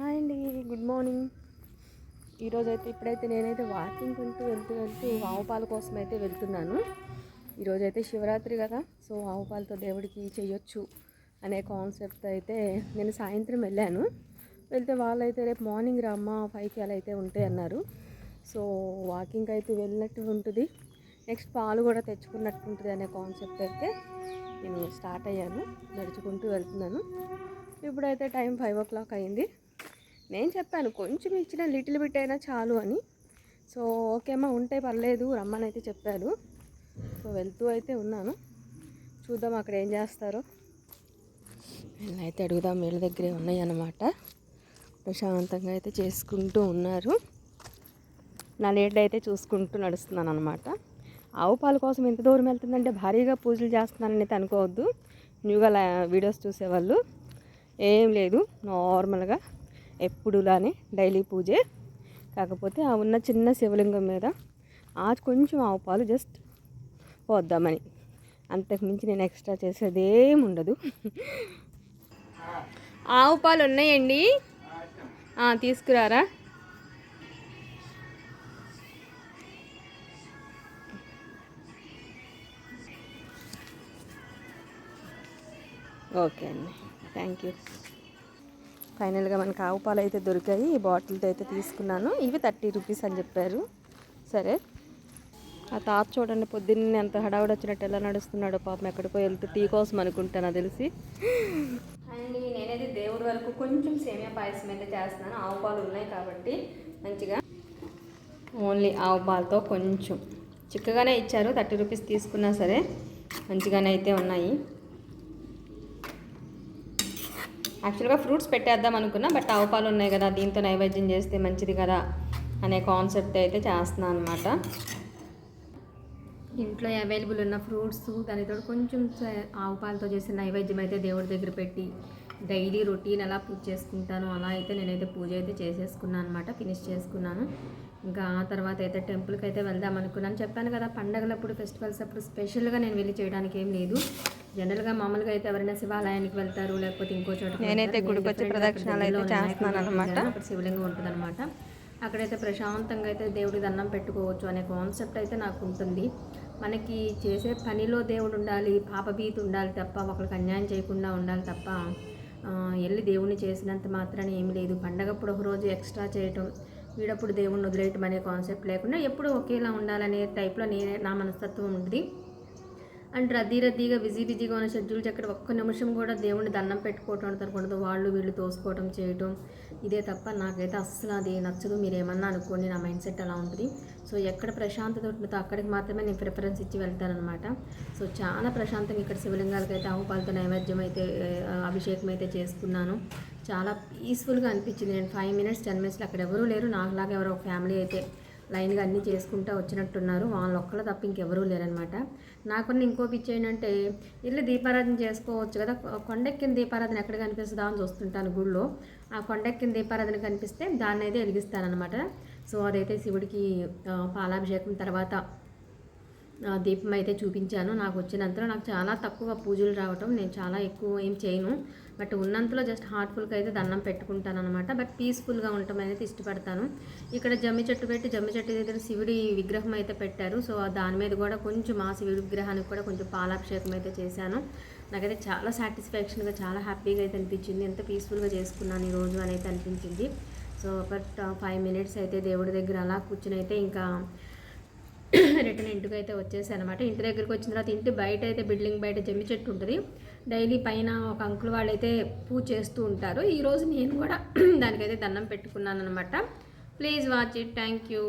Hi అండి good morning. ఈరోజు అయితే ఇప్పుడైతే నేనైతే వాకింగ్ కొంటూ వెళ్తూ వెళ్తూ ఆవు పాల కోసం అయితే వెళ్తున్నాను. ఈరోజు అయితే శివరాత్రి కదా సో ఆవు పాలతో దేవుడికి చేయొచ్చు అనే కాన్సెప్ట్ అయితే నేను సాయంత్రం వెళ్ళాను. వెళ్తే వాళ్ళైతే రేపు మార్నింగ్ రమ్మ ఫైవ్కి అలా అయితే ఉంటాయి అన్నారు. సో వాకింగ్ అయితే వెళ్ళినట్టు ఉంటుంది. నెక్స్ట్ పాలు కూడా తెచ్చుకున్నట్టు ఉంటుంది అనే కాన్సెప్ట్ అయితే నేను స్టార్ట్ అయ్యాను నడుచుకుంటూ వెళ్తున్నాను. ఇప్పుడైతే టైం ఫైవ్ ఓ క్లాక్ అయింది. నేను చెప్పాను కొంచెం ఇచ్చిన లిటిల్ బిట్ అయినా చాలు అని. సో ఓకేమ్మా ఉంటే పర్లేదు రమ్మని అయితే చెప్పారు. సో వెళ్తూ అయితే ఉన్నాను. చూద్దాం అక్కడ ఏం చేస్తారో. అయితే అడుగుదాం వీళ్ళ దగ్గరే ఉన్నాయి అన్నమాట. ప్రశాంతంగా అయితే చేసుకుంటూ ఉన్నారు. నా లేట్ అయితే చూసుకుంటూ నడుస్తున్నాను అనమాట ఆవు పాల కోసం ఎంత దూరం వెళ్తుందంటే భారీగా పూజలు చేస్తున్నానని అయితే అనుకోవద్దు. న్యూగా వీడియోస్ చూసేవాళ్ళు. ఏం లేదు నార్మల్గా ఎప్పుడులానే డైలీ పూజే. కాకపోతే ఆ ఉన్న చిన్న శివలింగం మీద ఆ కొంచెం ఆవు పాలు జస్ట్ పోద్దామని. అంతకుమించి నేను ఎక్స్ట్రా చేసేదేం ఉండదు. ఆవు పాలు ఉన్నాయండి. తీసుకురారా? ఓకే అండి. Thank you. ఫైనల్గా మనకు ఆవు పాలు అయితే దొరికాయి. ఈ బాటిల్తో అయితే తీసుకున్నాను. ఇవి థర్టీ రూపీస్ అని చెప్పారు. సరే. ఆ తాత చూడండి పొద్దున్న ఎంత హడావుడి వచ్చినట్టు ఎలా నడుస్తున్నాడో పాపం ఎక్కడికో వెళ్తూ టీ కోసం అనుకుంటాను తెలిసి. అండి నేనైతే దేవుడి వరకు కొంచెం సేమియా పాయసం అయితే చేస్తున్నాను. ఆవు పాలు ఉన్నాయి కాబట్టి మంచిగా. ఓన్లీ ఆవు పాలతో కొంచెం. చిక్కగానే ఇచ్చారు. థర్టీ రూపీస్ తీసుకున్నా సరే మంచిగానే అయితే ఉన్నాయి. యాక్చువల్గా ఫ్రూట్స్ పెట్టేద్దాం అనుకున్నా బట్ ఆవు పాలు ఉన్నాయి కదా దీంతో నైవేద్యం చేస్తే మంచిది కదా అనే కాన్సెప్ట్ అయితే చేస్తున్నాను అనమాట ఇంట్లో అవైలబుల్ ఉన్న ఫ్రూట్స్ దానితో కొంచెం ఆవుపాలతో చేసిన నైవేద్యం అయితే దేవుడి దగ్గర పెట్టి డైలీ రొటీన్ ఎలా పూజ చేసుకుంటాను అలా అయితే నేనైతే పూజ అయితే చేసేసుకున్నాను అనమాట ఫినిష్ చేసుకున్నాను. ఇంకా ఆ తర్వాత అయితే టెంపుల్కి అయితే వెళ్దాం అనుకున్నాను. చెప్పాను కదా పండగలప్పుడు ఫెస్టివల్స్ అప్పుడు స్పెషల్గా నేను వెళ్ళి చేయడానికి ఏం లేదు. జనరల్గా మామూలుగా అయితే ఎవరైనా శివాలయానికి వెళ్తారు లేకపోతే ఇంకో చోట నేనైతే గుడికి వచ్చి ప్రదక్షిణాలు అయితే చేస్తున్నాను అనమాట అక్కడ శివలింగం ఉంటుంది అనమాట అక్కడైతే ప్రశాంతంగా అయితే దేవుడి దండం పెట్టుకోవచ్చు అనే కాన్సెప్ట్ అయితే నాకు ఉంటుంది. మనకి చేసే పనిలో దేవుడు ఉండాలి పాపభీతి ఉండాలి తప్ప ఒకరికి అన్యాయం చేయకుండా ఉండాలి తప్ప వెళ్ళి దేవుణ్ణి చేసినంత మాత్రాన ఏమి లేదు. పండగప్పుడు ఒక రోజు ఎక్స్ట్రా చేయటం వీడప్పుడు దేవుణ్ణి వదిలేయటం అనే కాన్సెప్ట్ లేకుండా ఎప్పుడూ ఒకేలా ఉండాలనే టైప్లో నేనే నా మనస్తత్వం ఉంటుంది అండ్ రద్దీ రద్దీగా బిజీ బిజీగా ఉన్న షెడ్యూల్ ఎక్కడ ఒక్క నిమిషం కూడా దేవుణ్ణి దండం పెట్టుకోవటం తరకూడదు వాళ్ళు వీళ్ళు తోసుకోవటం చేయటం ఇదే తప్ప నాకైతే అస్సలు అది నచ్చదు. మీరు ఏమన్నా అనుకోండి నా మైండ్ సెట్ అలా ఉంటుంది. సో ఎక్కడ ప్రశాంతత ఉంటుందో అక్కడికి మాత్రమే నేను ప్రిఫరెన్స్ ఇచ్చి వెళ్తానమాట సో చాలా ప్రశాంతంగా ఇక్కడ శివలింగాలకి అయితే ఆవుపాలతో నైవేద్యం అయితే అభిషేకం అయితే చేసుకున్నాను. చాలా పీస్ఫుల్గా అనిపించింది. నేను ఫైవ్ మినిట్స్ టెన్ మినిట్స్లో అక్కడ ఎవరూ లేరు. నాకులాగా ఎవరో ఒక ఫ్యామిలీ అయితే లైన్గా అన్నీ చేసుకుంటూ వచ్చినట్టున్నారు. వాళ్ళు ఒక్కళ్ళు తప్ప ఇంకెవరూ లేరనమాట నాకున్న ఇంకో పిచ్చి ఏంటంటే ఇల్లు దీపారాధన చేసుకోవచ్చు కదా కొండెక్కిన దీపారాధన ఎక్కడ కనిపిస్తుందా అని చూస్తుంటాను గుళ్ళో. ఆ కొండెక్కిన దీపారాధన కనిపిస్తే దాన్ని అయితే వెలిగిస్తానమాట సో అదైతే శివుడికి పాలాభిషేకం తర్వాత దీపం అయితే చూపించాను. నాకు వచ్చినంతలో నాకు చాలా తక్కువ పూజలు రావటం నేను చాలా ఎక్కువ ఏం చేయను. బట్ ఉన్నంతలో జస్ట్ హార్ట్ఫుల్గా అయితే దండం పెట్టుకుంటాను అనమాట బట్ పీస్ఫుల్గా ఉండటం అనేది ఇష్టపడతాను. ఇక్కడ జమ్మి చెట్టు పెట్టి జమ్మి చెట్టు దగ్గర శివుడి విగ్రహం అయితే పెట్టారు. సో దాని మీద కూడా కొంచెం ఆ శివుడి విగ్రహానికి కూడా కొంచెం పాలాభిషేకం అయితే చేశాను. నాకైతే చాలా సాటిస్ఫాక్షన్గా చాలా హ్యాపీగా అయితే అనిపించింది. ఎంత పీస్ఫుల్గా చేసుకున్నాను ఈరోజు అని అయితే అనిపించింది. సో ఒక ఫైవ్ మినిట్స్ అయితే దేవుడి దగ్గర అలా కూర్చుని అయితే ఇంకా రిటర్న్ ఇంటికి అయితే వచ్చేసాను అనమాట ఇంటి దగ్గరికి వచ్చిన తర్వాత ఇంటి బయట అయితే బిల్డింగ్ బయట జమ్మి చెట్టు ఉంటుంది. డైలీ పైన ఒక అంకుల్ వాళ్ళు అయితే పూజ చేస్తూ ఉంటారు. ఈరోజు నేను కూడా దానికైతే దండం పెట్టుకున్నాను అనమాట please watch it. Thank you.